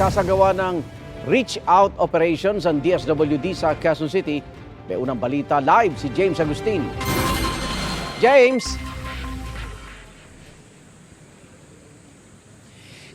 Nagsasagawa ng reach out operations ang DSWD sa Quezon City. May unang balita live si James Agustin. James!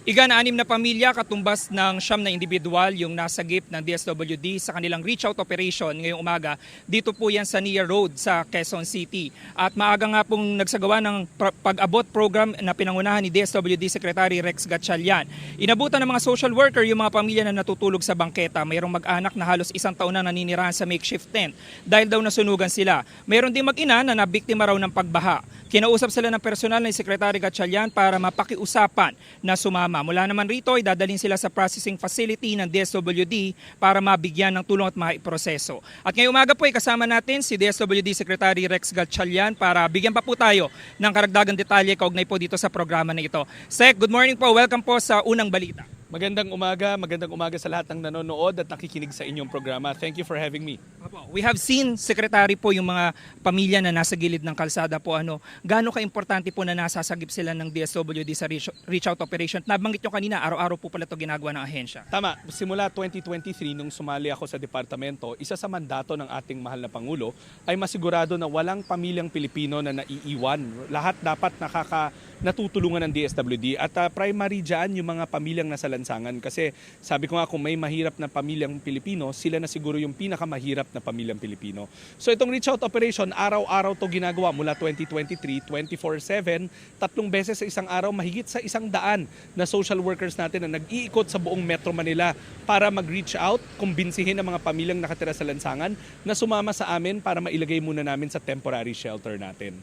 Igan anim na pamilya katumbas ng siyam na individual yung nasagip ng DSWD sa kanilang reach out operation ngayong umaga. Dito po yan sa Nia Road sa Quezon City. At maaga nga pong nagsagawa ng pag-abot program na pinangunahan ni DSWD Secretary Rex Gatchalian. Inabutan ng mga social worker yung mga pamilya na natutulog sa bangketa. Mayroong mag-anak na halos isang taon na naninirahan sa makeshift tent dahil daw nasunugan sila. Mayroon din mag-ina na nabiktima raw ng pagbaha. Kinausap sila ng personal ni Secretary Gatchalian para mapakiusapan na sumama. Mula naman rito ay dadalhin sila sa processing facility ng DSWD para mabigyan ng tulong at maiproseso. At ngayong umaga po ay kasama natin si DSWD Secretary Rex Gatchalian para bigyan pa po tayo ng karagdagang detalye kaugnay po dito sa programa na ito. Sec, good morning po. Welcome po sa Unang Balita. Magandang umaga, magandang umaga sa lahat ng nanonood at nakikinig sa inyong programa. Thank you for having me. We have seen, Secretary po, yung mga pamilya na nasa gilid ng kalsada po. Ano, gaano ka-importante po na nasasagip sila ng DSWD sa reach, reach out operation? Nabanggit nyo kanina, araw-araw po pala ito ginagawa ng ahensya. Tama, simula 2023 nung sumali ako sa departamento, isa sa mandato ng ating mahal na Pangulo ay masigurado na walang pamilyang Pilipino na naiiwan. Lahat dapat nakaka natutulungan ng DSWD at ah, primary dyan yung mga pamilyang nasa lansangan kasi sabi ko nga kung may mahirap na pamilyang Pilipino, sila na siguro yung pinakamahirap na pamilyang Pilipino. So itong reach out operation, araw-araw to ginagawa mula 2023, 24-7, tatlong beses sa isang araw, mahigit sa isang daan na social workers natin na nag-iikot sa buong Metro Manila para mag-reach out, kumbinsihin ang mga pamilyang nakatira sa lansangan na sumama sa amin para mailagay muna namin sa temporary shelter natin.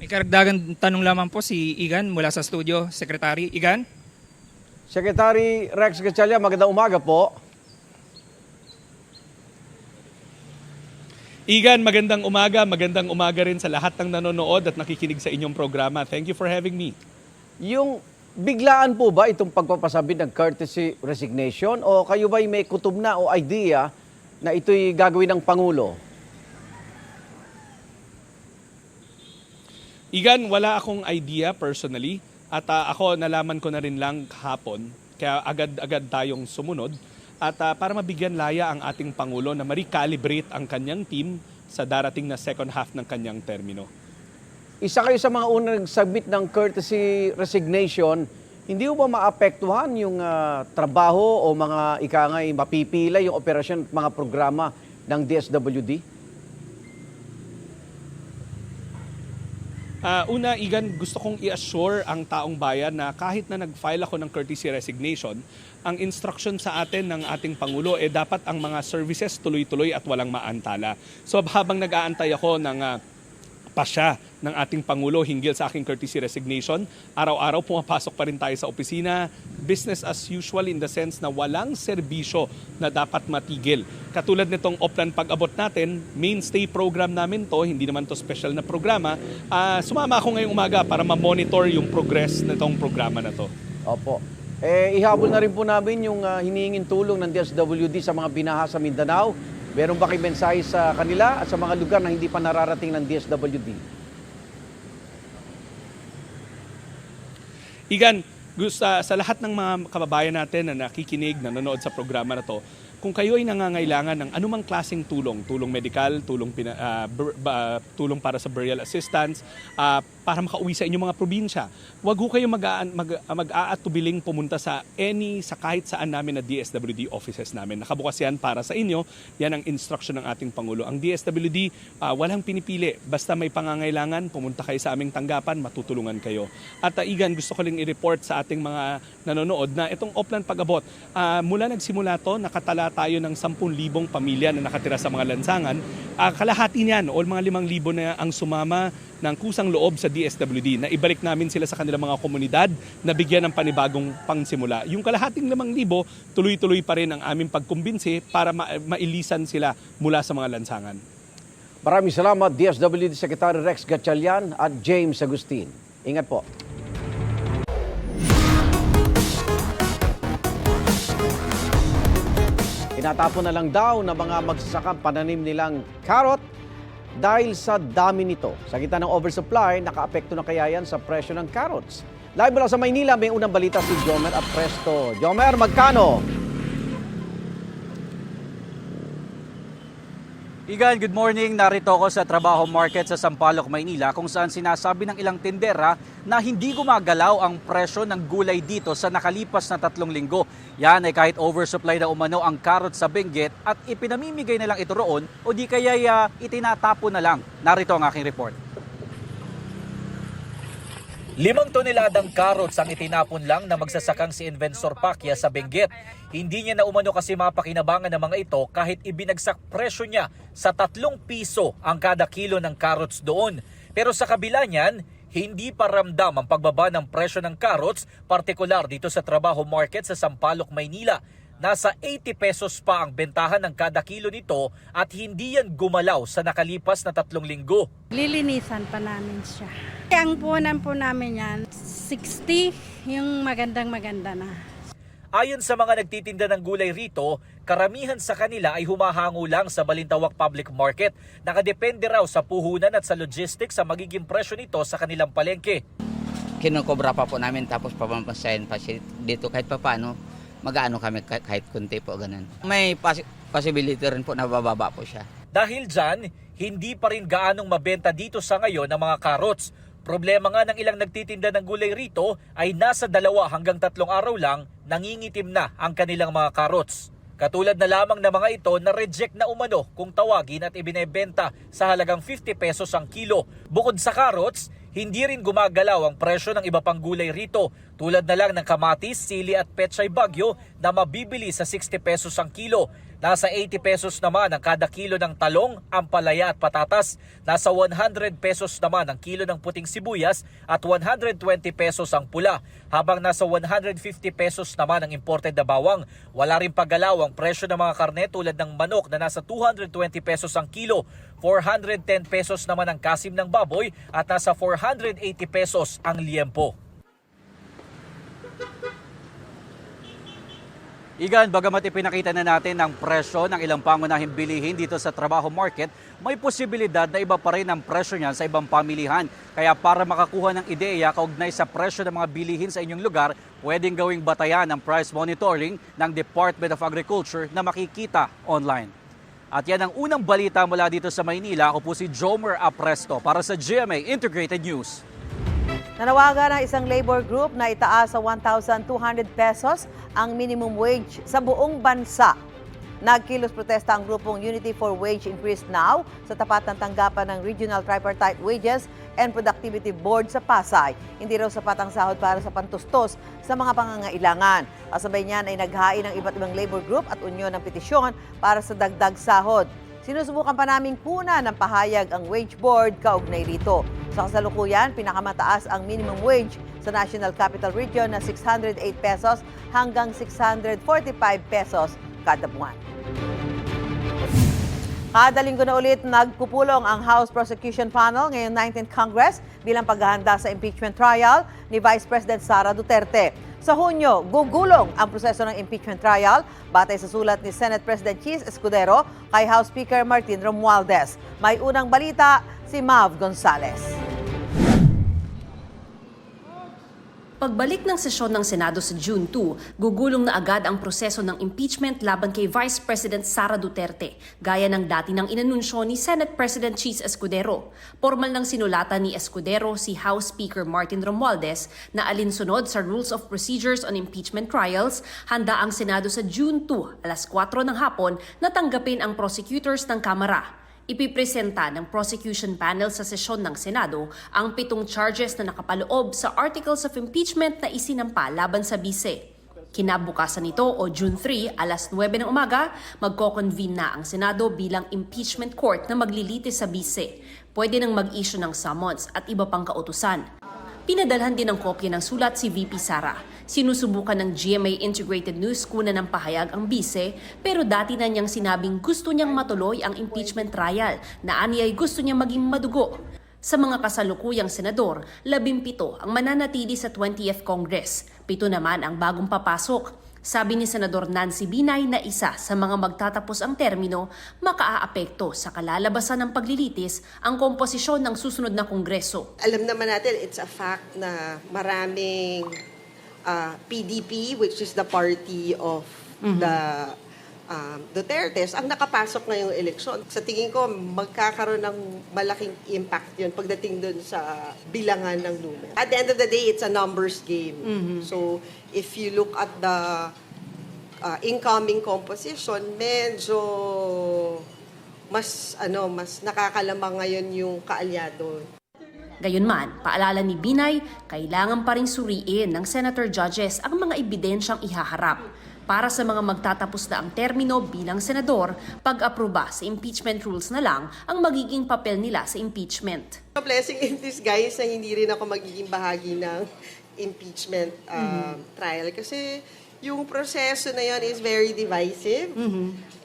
May karagdagan tanong lamang po si Igan mula sa studio, Secretary. Igan? Secretary Rex Gatchalian, magandang umaga po. Igan, magandang umaga. Magandang umaga rin sa lahat ng nanonood at nakikinig sa inyong programa. Thank you for having me. Yung biglaan po ba itong pagpapasabi ng courtesy resignation o kayo ba'y may kutob na o idea na ito'y gagawin ng Pangulo? Igan, wala akong idea personally at ah, ako nalaman ko na rin lang kahapon kaya agad-agad tayong sumunod at ah, para mabigyan laya ang ating Pangulo na ma-recalibrate ang kanyang team sa darating na second half ng kanyang termino. Isa kayo sa mga unang nag-submit ng courtesy resignation, hindi ba maapektuhan yung ah, trabaho o mga ikangay mapipila yung operasyon at mga programa ng DSWD? Ah, una, Igan, gusto kong i-assure ang taong bayan na kahit na nag-file ako ng courtesy resignation, ang instruction sa atin ng ating Pangulo, eh dapat ang mga services tuloy-tuloy at walang maantala. So habang nag-aantay ako ng ah, pasya ng ating Pangulo hinggil sa aking courtesy resignation. Araw-araw pumapasok pa rin tayo sa opisina. Business as usual in the sense na walang serbisyo na dapat matigil. Katulad nitong Oplan Pag-abot natin, mainstay program namin to, hindi naman to special na programa. Ah, sumama ako ngayong umaga para ma-monitor yung progress nitong programa na to. Opo. Eh, ihabol na rin po namin yung ah, hinihinging tulong ng DSWD sa mga binaha sa Mindanao. Meron ba kayo mensahe sa kanila at sa mga lugar na hindi pa nararating ng DSWD? Igan, gusto, sa lahat ng mga kababayan natin na nakikinig, nanonood sa programa na to, kung kayo ay nangangailangan ng anumang klaseng tulong, tulong medikal, tulong, pina, ah, bur- ba- tulong para sa burial assistance, ah, para makauwi sa inyong mga probinsya, wag ho kayo mag, mag, mag-aatubiling pumunta sa any, sa kahit saan namin na DSWD offices namin. Nakabukas yan para sa inyo. Yan ang instruction ng ating Pangulo. Ang DSWD, ah, walang pinipili. Basta may pangangailangan, pumunta kayo sa aming tanggapan, matutulungan kayo. At ah, Igan, gusto ko lang i-report sa ating mga nanonood na itong Oplan Pag-abot, ah, mula nagsimula to, nakatala tayo ng 10,000 pamilya na nakatira sa mga lansangan. Ah, kalahati niyan, o mga 5,000 na ang sumama ng kusang loob sa DSWD na ibalik namin sila sa kanilang mga komunidad na bigyan ng panibagong pangsimula. Yung kalahating 5,000, tuloy-tuloy pa rin ang aming pagkumbinsi para ma- mailisan sila mula sa mga lansangan. Maraming salamat, DSWD Secretary Rex Gatchalian at James Agustin. Ingat po. Tinatapon na lang daw ng mga magsasakang pananim nilang carrot dahil sa dami nito. Sa gitna ng oversupply, nakaapekto na kaya yan sa presyo ng carrots. Live mula sa Maynila, may unang balita si Jomer Apresto. Jomer, magkano? Igan, good morning. Narito ako sa Trabaho Market sa Sampaloc, Maynila kung saan sinasabi ng ilang tindera na hindi gumagalaw ang presyo ng gulay dito sa nakalipas na tatlong linggo. Yan ay kahit oversupply na umano ang karot sa Benguet at ipinamimigay na lang ito roon o di kaya uh, itinatapo na lang. Narito ang aking report. Limang toneladang carrots ang itinapon lang na magsasakang si Invensor Pacquiao sa Benguet. Hindi niya na umano kasi mapakinabangan ng mga ito kahit ibinagsak presyo niya sa tatlong piso ang kada kilo ng carrots doon. Pero sa kabila niyan, hindi pa ramdam ang pagbaba ng presyo ng carrots, partikular dito sa Trabaho Market sa Sampaloc, Maynila. Nasa 80 pesos pa ang bentahan ng kada kilo nito at hindi yan gumalaw sa nakalipas na tatlong linggo. Lilinisan pa namin siya. Ang punan po namin yan, 60, yung magandang maganda na. Ayon sa mga nagtitinda ng gulay rito, karamihan sa kanila ay humahango lang sa Balintawak Public Market. Nakadepende raw sa puhunan at sa logistics sa magiging presyo nito sa kanilang palengke. kinukobra pa po namin tapos pamapasayan pa siya dito kahit pa paano mag-ano kami kahit, kunti po ganun. May pos- possibility rin po na bababa po siya. Dahil dyan, hindi pa rin gaanong mabenta dito sa ngayon ng mga carrots. Problema nga ng ilang nagtitinda ng gulay rito ay nasa dalawa hanggang tatlong araw lang nangingitim na ang kanilang mga carrots. Katulad na lamang ng mga ito na reject na umano kung tawagin at ibinebenta sa halagang 50 pesos ang kilo. Bukod sa carrots, hindi rin gumagalaw ang presyo ng iba pang gulay rito tulad na lang ng kamatis, sili at pechay bagyo na mabibili sa 60 pesos ang kilo. Nasa 80 pesos naman ang kada kilo ng talong, ampalaya at patatas. Nasa 100 pesos naman ang kilo ng puting sibuyas at 120 pesos ang pula. Habang nasa 150 pesos naman ang imported na bawang. Wala rin paggalaw ang presyo ng mga karne tulad ng manok na nasa 220 pesos ang kilo. 410 pesos naman ang kasim ng baboy at nasa 480 pesos ang liempo. Igan, bagamat ipinakita na natin ang presyo ng ilang pangunahing bilihin dito sa trabaho market, may posibilidad na iba pa rin ang presyo niyan sa ibang pamilihan. Kaya para makakuha ng ideya kaugnay sa presyo ng mga bilihin sa inyong lugar, pwedeng gawing batayan ng price monitoring ng Department of Agriculture na makikita online. At yan ang unang balita mula dito sa Maynila. Ako po si Jomer Apresto para sa GMA Integrated News. Nanawagan ng isang labor group na itaas sa 1,200 pesos ang minimum wage sa buong bansa. Nagkilos protesta ang grupong Unity for Wage Increase Now sa tapat ng tanggapan ng Regional Tripartite Wages and Productivity Board sa Pasay. Hindi raw sapat ang sahod para sa pantustos sa mga pangangailangan. Kasabay niyan ay naghain ng iba't ibang labor group at unyon ng petisyon para sa dagdag sahod. Sinusubukan pa naming puna ng pahayag ang wage board kaugnay rito. Sa kasalukuyan, pinakamataas ang minimum wage sa National Capital Region na 608 pesos hanggang 645 pesos kada buwan. Kada linggo na ulit nagpupulong ang House Prosecution Panel ngayong 19th Congress bilang paghahanda sa impeachment trial ni Vice President Sara Duterte. Sa Hunyo, gugulong ang proseso ng impeachment trial batay sa sulat ni Senate President Cheese Escudero kay House Speaker Martin Romualdez. May unang balita si Mav Gonzalez. Pagbalik ng sesyon ng Senado sa June 2, gugulong na agad ang proseso ng impeachment laban kay Vice President Sara Duterte, gaya ng dati ng inanunsyo ni Senate President Cheese Escudero. Formal ng sinulatan ni Escudero si House Speaker Martin Romualdez na alinsunod sa Rules of Procedures on Impeachment Trials, handa ang Senado sa June 2, alas 4 ng hapon, na tanggapin ang prosecutors ng Kamara. Ipipresenta ng prosecution panel sa sesyon ng Senado ang pitong charges na nakapaloob sa Articles of Impeachment na isinampa laban sa bise. Kinabukasan nito o June 3, alas 9 ng umaga, magko-convene na ang Senado bilang impeachment court na maglilitis sa bise. Pwede nang mag-issue ng summons at iba pang kautusan. Pinadalhan din ng kopya ng sulat si VP Sara. Sinusubukan ng GMA Integrated News kuna ng pahayag ang bise pero dati na niyang sinabing gusto niyang matuloy ang impeachment trial na ani ay gusto niyang maging madugo. Sa mga kasalukuyang senador, labimpito ang mananatili sa 20th Congress. Pito naman ang bagong papasok. Sabi ni Senador Nancy Binay na isa sa mga magtatapos ang termino, makaaapekto sa kalalabasan ng paglilitis ang komposisyon ng susunod na kongreso. alam naman natin, it's a fact na maraming ah, PDP, which is the party of the um, Dutertes, ang nakapasok ngayong eleksyon. Sa tingin ko, magkakaroon ng malaking impact yun pagdating dun sa bilangan ng numero. At the end of the day, it's a numbers game. So, if you look at the ah, incoming composition, medyo mas ano mas nakakalamang ngayon yung kaalyado Gayunman, paalala ni Binay, kailangan pa rin suriin ng senator judges ang mga ebidensyang ihaharap para sa mga magtatapos na ang termino bilang senador, pag-aproba sa impeachment rules na lang ang magiging papel nila sa impeachment. A blessing in disguise na hindi rin ako magiging bahagi ng impeachment um, trial. Kasi yung proseso na yon is very divisive.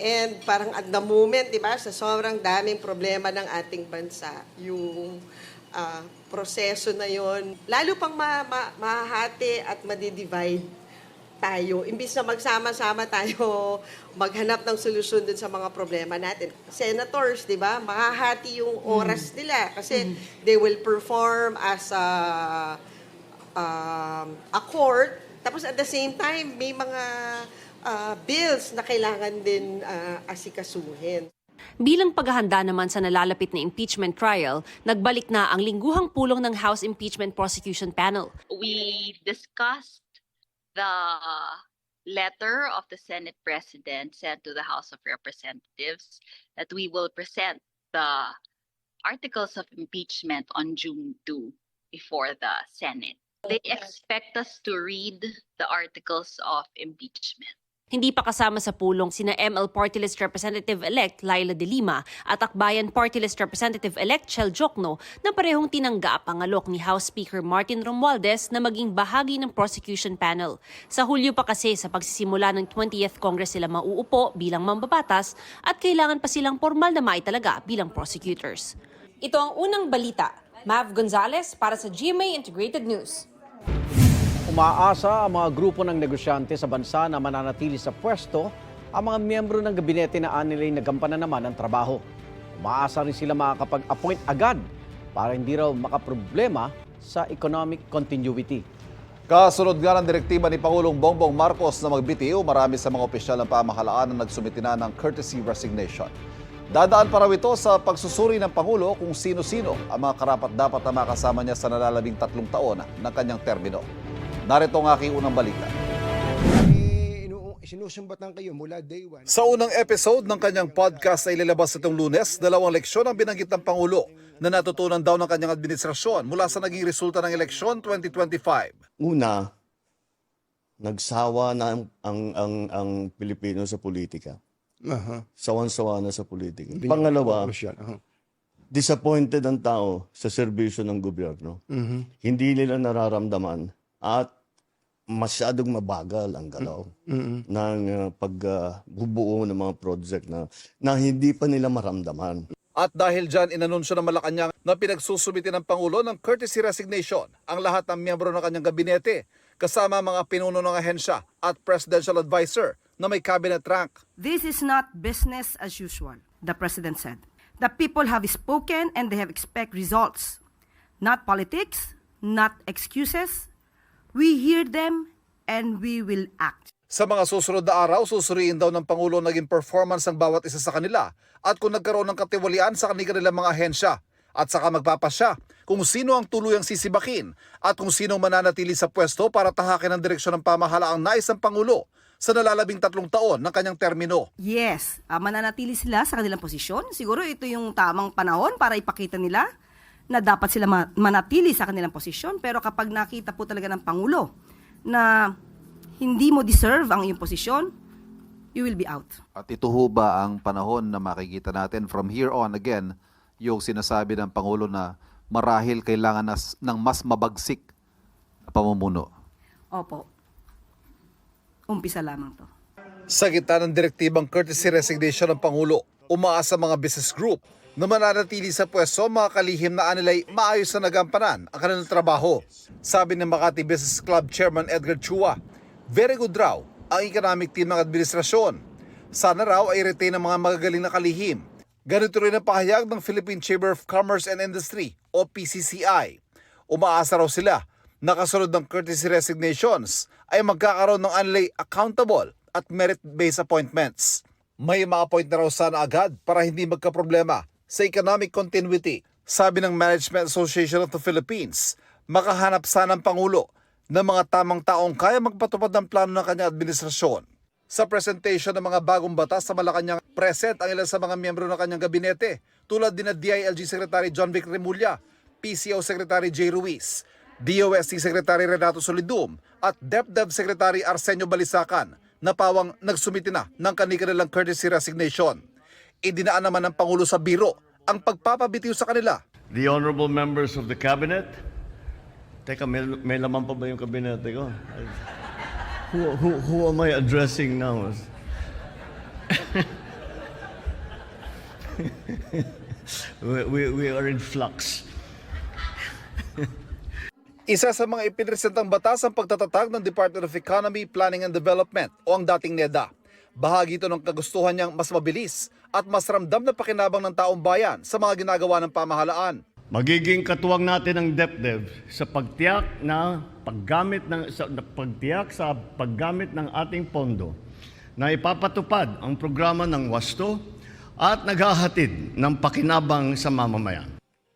And parang at the moment, di ba, sa sobrang daming problema ng ating bansa, yung ah, proseso na yon lalo pang ma- ma- mahahati at madidivide tayo. Imbis na magsama-sama tayo maghanap ng solusyon dun sa mga problema natin. Senators, di ba, mahahati yung oras nila kasi they will perform as a, um, a court. Tapos at the same time, may mga ah, bills na kailangan din ah, asikasuhin. Bilang paghahanda naman sa nalalapit na impeachment trial, nagbalik na ang lingguhang pulong ng House Impeachment Prosecution Panel. we discussed the letter of the Senate President sent to the House of Representatives that we will present the articles of impeachment on June 2 before the Senate. They expect us to read the articles of impeachment. Hindi pa kasama sa pulong sina ML Party List Representative-elect Laila De Lima at Akbayan Party List Representative-elect Chel Jokno na parehong tinanggap ang alok ni House Speaker Martin Romualdez na maging bahagi ng prosecution panel. Sa Hulyo pa kasi sa pagsisimula ng 20th Congress sila mauupo bilang mambabatas at kailangan pa silang formal na maitalaga bilang prosecutors. Ito ang unang balita. Mav Gonzalez para sa GMA Integrated News. Umaasa ang mga grupo ng negosyante sa bansa na mananatili sa pwesto ang mga miyembro ng gabinete na anilay nagampanan naman ng trabaho. Umaasa rin sila makakapag-appoint agad para hindi raw makaproblema sa economic continuity. Kasunod nga ng direktiba ni Pangulong Bongbong Marcos na magbitiw, marami sa mga opisyal ng pamahalaan ang nagsumiti na ng courtesy resignation. Dadaan pa ito sa pagsusuri ng Pangulo kung sino-sino ang mga karapat-dapat na makasama niya sa nalalabing tatlong taon ng kanyang termino. Narito ang aking unang balita. Sinusumbatan kayo mula day one. Sa unang episode ng kanyang podcast na ilalabas itong lunes, dalawang leksyon ang binanggit ng Pangulo na natutunan daw ng kanyang administrasyon mula sa naging resulta ng eleksyon 2025. Una, nagsawa na ang, ang, ang, ang Pilipino sa politika. Sawan-sawa na sa politika. Pangalawa, disappointed ang tao sa serbisyo ng gobyerno. Hindi nila nararamdaman at masyadong mabagal ang galaw ng uh, pagbubuo ng mga project na, na hindi pa nila maramdaman. At dahil dyan, inanunsyo ng Malacanang na pinagsusumiti ng Pangulo ng courtesy resignation ang lahat ng miyembro ng kanyang gabinete, kasama mga pinuno ng ahensya at presidential advisor na may cabinet rank. This is not business as usual, the president said. The people have spoken and they have expect results. Not politics, not excuses. We hear them and we will act. Sa mga susunod na araw, susuriin daw ng Pangulo ang naging performance ng bawat isa sa kanila at kung nagkaroon ng katiwalian sa kanilang mga ahensya at saka magpapasya kung sino ang tuluyang sisibakin at kung sino mananatili sa pwesto para tahakin ang direksyon ng pamahalaang nais ng Pangulo sa nalalabing tatlong taon ng kanyang termino. Yes, ah, mananatili sila sa kanilang posisyon. Siguro ito yung tamang panahon para ipakita nila na dapat sila ma- manatili sa kanilang posisyon. Pero kapag nakita po talaga ng Pangulo na hindi mo deserve ang iyong posisyon, you will be out. At ito ho ba ang panahon na makikita natin from here on again yung sinasabi ng Pangulo na marahil kailangan nas, ng mas mabagsik na pamumuno? Opo. Umpisa lamang to. Sa gitna ng direktibang courtesy resignation ng Pangulo, umaasa mga business group na mananatili sa pwesto mga kalihim na anilay maayos na nagampanan ang kanilang trabaho. Sabi ng Makati Business Club Chairman Edgar Chua, very good raw ang economic team ng administrasyon. Sana raw ay retain ang mga magagaling na kalihim. Ganito rin ang pahayag ng Philippine Chamber of Commerce and Industry o PCCI. Umaasa raw sila na kasunod ng courtesy resignations ay magkakaroon ng unlay accountable at merit-based appointments. May ma-appoint na raw sana agad para hindi magkaproblema sa economic continuity. Sabi ng Management Association of the Philippines, makahanap sana ang Pangulo ng mga tamang taong kaya magpatupad ng plano ng kanyang administrasyon. Sa presentation ng mga bagong batas sa Malacanang, present ang ilan sa mga miyembro ng kanyang gabinete tulad din na DILG Secretary John Vic Remulla, PCO Secretary J. Ruiz, DOST Secretary Renato Solidum at DepDev Secretary Arsenio Balisacan na pawang nagsumiti na ng kanilang courtesy resignation. Idinaan naman ng Pangulo sa biro ang pagpapabitiw sa kanila. The honorable members of the cabinet. Teka, may, may laman pa ba yung kabinete ko? Who, who, who am I addressing now? we, we, we are in flux. Isa sa mga ipinresentang batas ang pagtatatag ng Department of Economy, Planning and Development o ang dating NEDA. Bahagi ito ng kagustuhan niyang mas mabilis at mas ramdam na pakinabang ng taong bayan sa mga ginagawa ng pamahalaan. Magiging katuwang natin ang DepDev sa pagtiyak na paggamit ng sa pagtiyak sa paggamit ng ating pondo na ipapatupad ang programa ng wasto at naghahatid ng pakinabang sa mamamayan.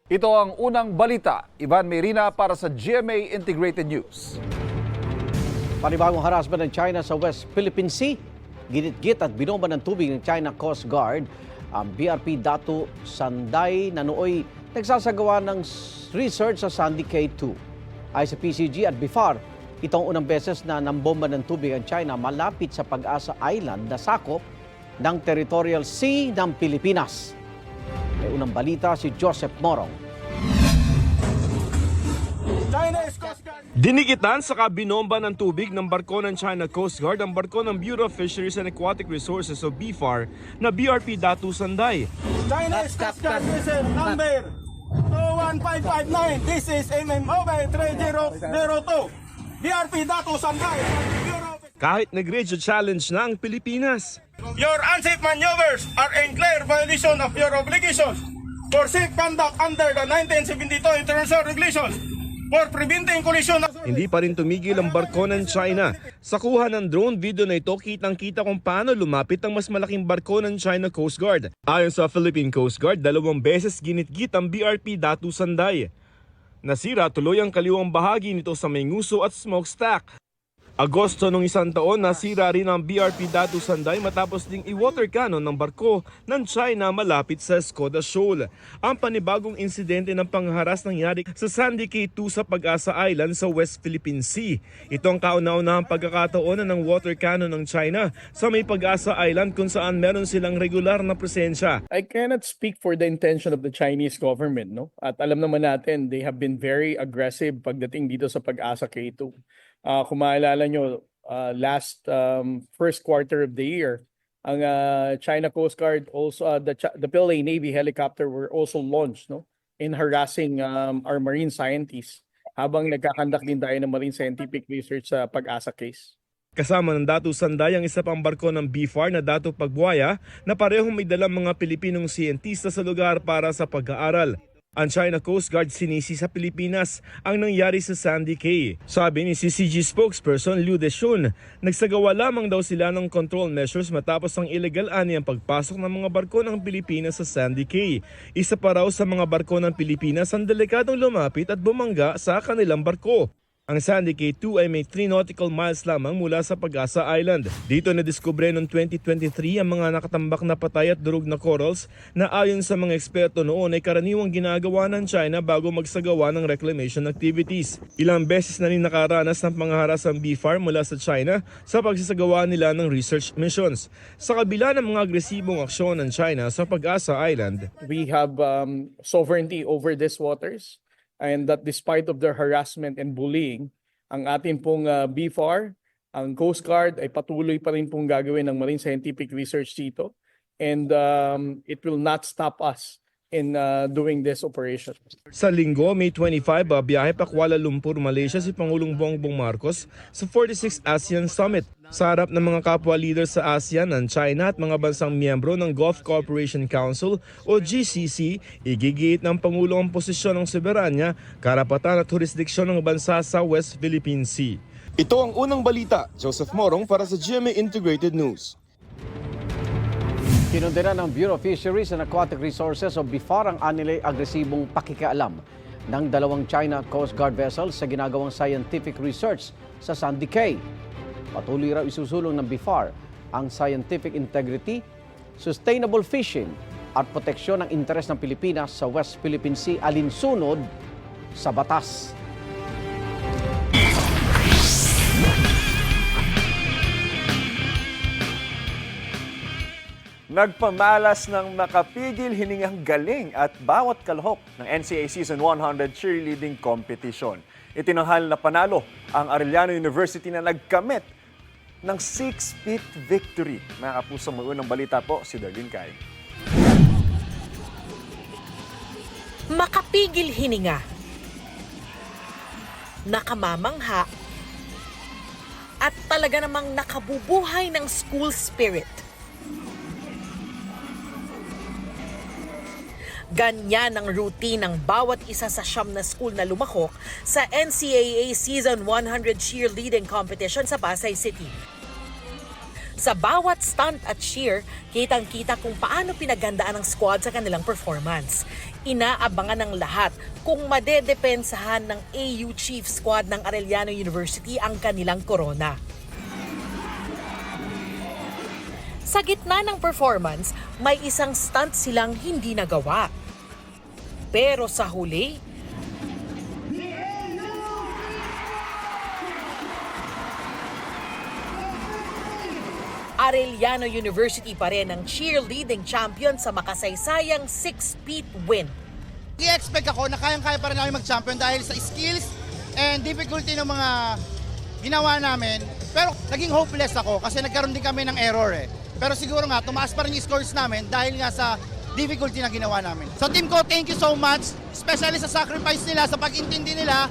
Ito ang unang balita. Ivan Merina para sa GMA Integrated News. Panibagong harassment ng China sa West Philippine Sea. Ginit-git at binomba ng tubig ng China Coast Guard. Ang BRP Datu Sanday na nooy nagsasagawa ng research sa Sandy K2. Ay sa PCG at BIFAR, itong unang beses na nambomba ng tubig ang China malapit sa Pag-asa Island na sakop ng Territorial Sea ng Pilipinas. May unang balita si Joseph Morong. Dinikitan sa kabinomba ng tubig ng barko ng China Coast Guard ang barko ng Bureau of Fisheries and Aquatic Resources o BFAR na BRP Datu Sanday. Chinese Coast Guard vessel number 21559. This is MMOV 3002. BRP Dato Sanday. Kahit nag-radio challenge na ang Pilipinas. Your unsafe maneuvers are in clear violation of your obligations for safe conduct under the 1972 International Regulations for preventing collision. Hindi pa rin tumigil ang barko ng China. Sa kuha ng drone video na ito, kitang-kita kung paano lumapit ang mas malaking barko ng China Coast Guard. Ayon sa Philippine Coast Guard, dalawang beses ginitgit ang BRP Datu Sanday. Nasira tuloy ang kaliwang bahagi nito sa may nguso at smokestack. Agosto nung isang taon, nasira rin ang BRP Datu Sanday matapos ding i-water cannon ng barko ng China malapit sa Skoda Shoal. Ang panibagong insidente ng pangharas nangyari sa Sandy K2 sa Pag-asa Island sa West Philippine Sea. Ito ang kauna-unahang pagkakataon ng water cannon ng China sa may Pag-asa Island kung saan meron silang regular na presensya. I cannot speak for the intention of the Chinese government, no? At alam naman natin, they have been very aggressive pagdating dito sa pag-asa K2. Ah, kung maalala nyo, ah, last um, first quarter of the year, ang ah, China Coast Guard also ah, the Ch- the PLA Navy helicopter were also launched, no? In harassing um, our marine scientists habang nagkakandak din tayo ng marine scientific research sa pag-asa case. Kasama ng Datu Sanday ang isa pang barko ng BFAR na Datu Pagbuaya na parehong may dalang mga Pilipinong siyentista sa lugar para sa pag-aaral. Ang China Coast Guard sinisi sa Pilipinas ang nangyari sa Sandy Cay. Sabi ni CCG spokesperson Liu Deschun, nagsagawa lamang daw sila ng control measures matapos ang illegal ani ang pagpasok ng mga barko ng Pilipinas sa Sandy Cay. Isa pa raw sa mga barko ng Pilipinas ang delikadong lumapit at bumangga sa kanilang barko. Ang Sandy K2 ay may 3 nautical miles lamang mula sa Pag-asa Island. Dito na diskubre noong 2023 ang mga nakatambak na patay at durog na corals na ayon sa mga eksperto noon ay karaniwang ginagawa ng China bago magsagawa ng reclamation activities. Ilang beses na rin nakaranas ng pangharas ang BFAR mula sa China sa pagsasagawa nila ng research missions. Sa kabila ng mga agresibong aksyon ng China sa Pag-asa Island, we have um, sovereignty over these waters and that despite of their harassment and bullying, ang ating pong uh, BFAR, ang Coast Guard ay patuloy pa rin pong gagawin ng marine scientific research dito. And um, it will not stop us in uh, doing this operation. Sa linggo, May 25, babiyahe pa Kuala Lumpur, Malaysia si Pangulong Bongbong Marcos sa 46th ASEAN Summit. Sa harap ng mga kapwa leaders sa ASEAN ng China at mga bansang miyembro ng Gulf Cooperation Council o GCC, igigit ng Pangulo ang posisyon ng soberanya, karapatan at jurisdiksyon ng bansa sa West Philippine Sea. Ito ang unang balita. Joseph Morong para sa GMA Integrated News. Kinundena ng Bureau of Fisheries and Aquatic Resources o BIFAR ang anilay agresibong pakikialam ng dalawang China Coast Guard vessels sa ginagawang scientific research sa Sandy Cay. Patuloy raw isusulong ng BIFAR ang scientific integrity, sustainable fishing at proteksyon ng interes ng Pilipinas sa West Philippine Sea alinsunod sa batas. Nagpamalas ng makapigil hiningang galing at bawat kalahok ng NCAA Season 100 cheerleading competition. Itinanghal na panalo ang Arellano University na nagkamit ng 6-feet victory. Mga kapusong may unang balita po, si Darlene Kai. makapigil hininga, nakamamangha, at talaga namang nakabubuhay ng school spirit. Ganyan ang routine ng bawat isa sa siyam na school na lumahok sa NCAA Season 100 cheerleading competition sa Pasay City. Sa bawat stunt at cheer, kitang-kita kung paano pinagandaan ng squad sa kanilang performance. Inaabangan ng lahat kung madedepensahan ng AU Chief Squad ng Arellano University ang kanilang korona. Sa gitna ng performance, may isang stunt silang hindi nagawa. Pero sa huli, Arellano University pa rin ang cheerleading champion sa makasaysayang 6-feet win. I-expect ako na kayang-kaya pa rin namin mag-champion dahil sa skills and difficulty ng mga ginawa namin. Pero naging hopeless ako kasi nagkaroon din kami ng error eh. Pero siguro nga, tumaas pa rin yung scores namin dahil nga sa difficulty na ginawa namin. Sa team ko, thank you so much. Especially sa sacrifice nila, sa pag-intindi nila.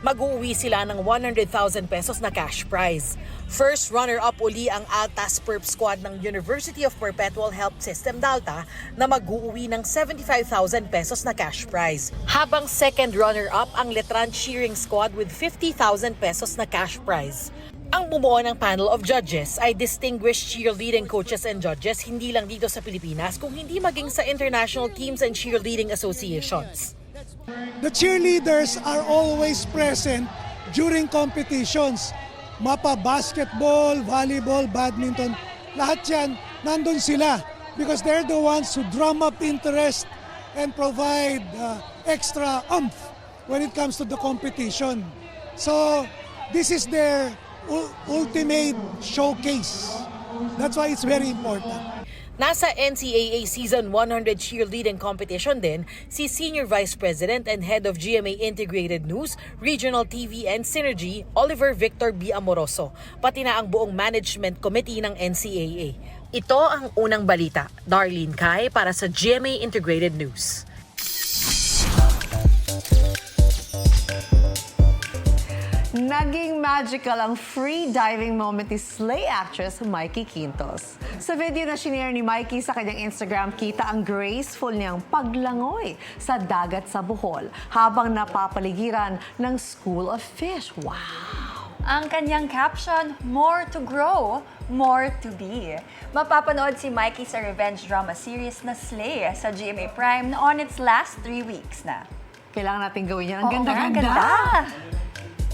Mag-uuwi sila ng 100,000 pesos na cash prize. First runner-up uli ang Altas Perp Squad ng University of Perpetual Health System Dalta na mag-uuwi ng 75,000 pesos na cash prize. Habang second runner-up ang Letran Cheering Squad with 50,000 pesos na cash prize. Ang bumuo ng panel of judges ay distinguished cheerleading coaches and judges hindi lang dito sa Pilipinas kung hindi maging sa international teams and cheerleading associations. The cheerleaders are always present during competitions. Mapa basketball, volleyball, badminton, lahat yan, nandun sila because they're the ones who drum up interest and provide uh, extra umph when it comes to the competition. So, this is their ultimate showcase. That's why it's very important. Nasa NCAA Season 100 cheerleading competition din si Senior Vice President and Head of GMA Integrated News, Regional TV and Synergy, Oliver Victor B. Amoroso, pati na ang buong management committee ng NCAA. Ito ang unang balita. Darlene Kai para sa GMA Integrated News. Naging magical ang free diving moment ni Slay actress Mikey Quintos. Sa video na shinare ni Mikey sa kanyang Instagram, kita ang graceful niyang paglangoy sa dagat sa Bohol habang napapaligiran ng School of Fish. Wow! Ang kanyang caption, More to grow, more to be. Mapapanood si Mikey sa revenge drama series na Slay sa GMA Prime na on its last three weeks na. Kailangan natin gawin yan. Ang ganda-ganda. ganda.